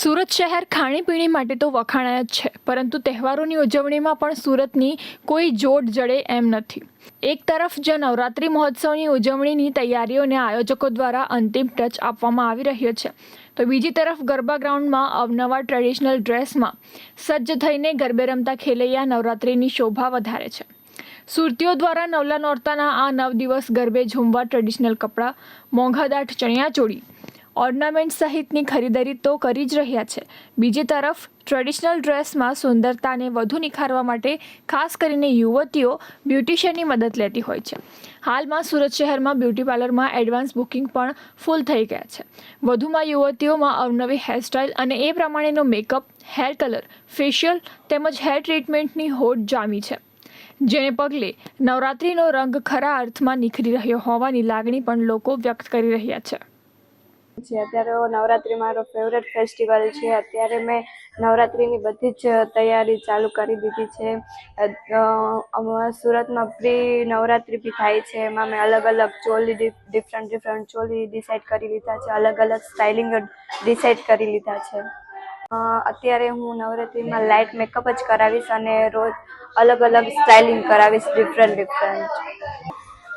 સુરત શહેર ખાણીપીણી માટે તો વખાણાય જ છે, પરંતુ તહેવારોની ઉજવણીમાં પણ સુરતની કોઈ જોડ જડે એમ નથી. એક તરફ જે નવરાત્રિ મહોત્સવની ઉજવણીની તૈયારીઓને આયોજકો દ્વારા અંતિમ ટચ આપવામાં આવી રહ્યો છે, તો બીજી તરફ ગરબા ગ્રાઉન્ડમાં અવનવા ટ્રેડિશનલ ડ્રેસમાં સજ્જ થઈને ગરબે રમતા ખેલૈયા નવરાત્રિની શોભા વધારે છે. સુરતીઓ દ્વારા નવલા નોરતાના આ નવ દિવસ ગરબે ઝૂમવા ટ્રેડિશનલ કપડાં મોંઘાદાટ ચણિયાચોળી ઓર્નામેન્ટ સહિતની ખરીદારી તો કરી જ રહ્યા છે. બીજી તરફ, ટ્રેડિશનલ ડ્રેસમાં સુંદરતાને વધુ નિખારવા માટે ખાસ કરીને યુવતીઓ બ્યુટિશિયનની મદદ લેતી હોય છે. હાલમાં સુરત શહેરમાં બ્યુટી પાર્લરમાં એડવાન્સ બુકિંગ પણ ફૂલ થઈ ગયા છે. વધુમાં યુવતીઓમાં અવનવી હેરસ્ટાઇલ અને એ પ્રમાણેનો મેકઅપ, હેર કલર, ફેશિયલ તેમજ હેર ટ્રીટમેન્ટની હોડ જામી છે. જેને પગલે નવરાત્રિનો રંગ ખરા અર્થમાં નિખરી રહ્યો હોવાની લાગણી પણ લોકો વ્યક્ત કરી રહ્યા છે. છે. અત્યારે નવરાત્રિ મારો ફેવરેટ ફેસ્ટિવલ છે. અત્યારે મેં નવરાત્રિની બધી જ તૈયારી ચાલુ કરી દીધી છે. સુરતમાં પ્રી નવરાત્રિ બી થાય છે. એમાં મેં અલગ અલગ choli different different choli decide કરી લીધા છે. અલગ અલગ સ્ટાઇલિંગ ડિસાઇડ કરી લીધા છે. અત્યારે હું નવરાત્રિમાં લાઇટ મેકઅપ જ કરાવીશ અને રોજ અલગ અલગ સ્ટાઇલિંગ કરાવીશ ડિફરન્ટ ડિફરન્ટ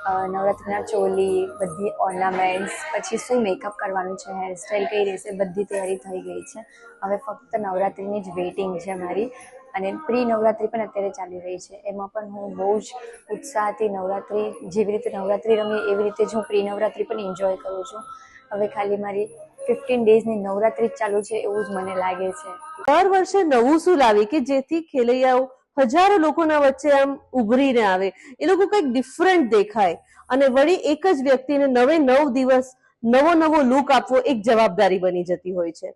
નવરાત્રિના ચોલી, બધી ઓર્નામેન્ટ્સ પછી શું મેકઅપ કરવાનું છે હેરસ્ટાઈલ કઈ રહેશે, બધી તૈયારી થઈ ગઈ છે. હવે ફક્ત નવરાત્રિની જ વેઇટિંગ છે મારી. અને પ્રી નવરાત્રિ પણ અત્યારે ચાલી રહી છે. એમાં પણ હું બહુ જ ઉત્સાહથી નવરાત્રિ, જેવી રીતે નવરાત્રિ રમી એવી રીતે જ હું પ્રી નવરાત્રિ પણ એન્જોય કરું છું. હવે ખાલી મારી ફિફ્ટીન ડેઝની નવરાત્રિ જ ચાલુ છે એવું જ મને લાગે છે. દર વર્ષે નવું શું લાવી કે જેથી ખેલૈયાઓ હજારો લોકોના વચ્ચે આમ ઉભરીને આવે. એ લોકો કંઈક ડિફરન્ટ દેખાય. અને વળી એક જ વ્યક્તિને નવે નવ દિવસ નવો નવો લુક આપવો એક જવાબદારી બની જતી હોય છે.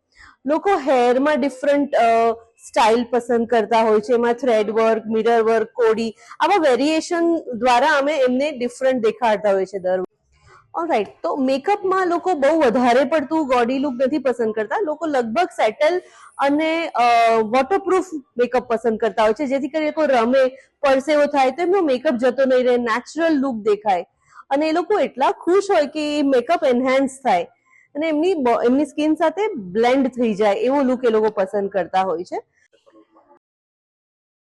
લોકો હેરમાં ડિફરન્ટ સ્ટાઇલ પસંદ કરતા હોય છે. એમાં થ્રેડ વર્ક મિરર વર્ક કોડી આવા વેરિએશન દ્વારા અમે એમને ડિફરન્ટ દેખાડતા હોય છે દર ઓલરાઈટ તો મેકઅપમાં લોકો બહુ વધારે પડતું બોડી લુક નથી પસંદ કરતા. લોકો લગભગ સેટલ અને વોટરપ્રૂફ મેકઅપ પસંદ કરતા હોય છે. જેથી કરીને કોઈ રમે પરસેવો થાય તો એમનો મેકઅપ જતો નહીં રહે નેચરલ લુક દેખાય. અને એ લોકો એટલા ખુશ હોય કે એ મેકઅપ એન્હાન્સ થાય. અને એમની એમની સ્કિન સાથે બ્લેન્ડ થઈ જાય એવો લુક એ લોકો પસંદ કરતા હોય છે.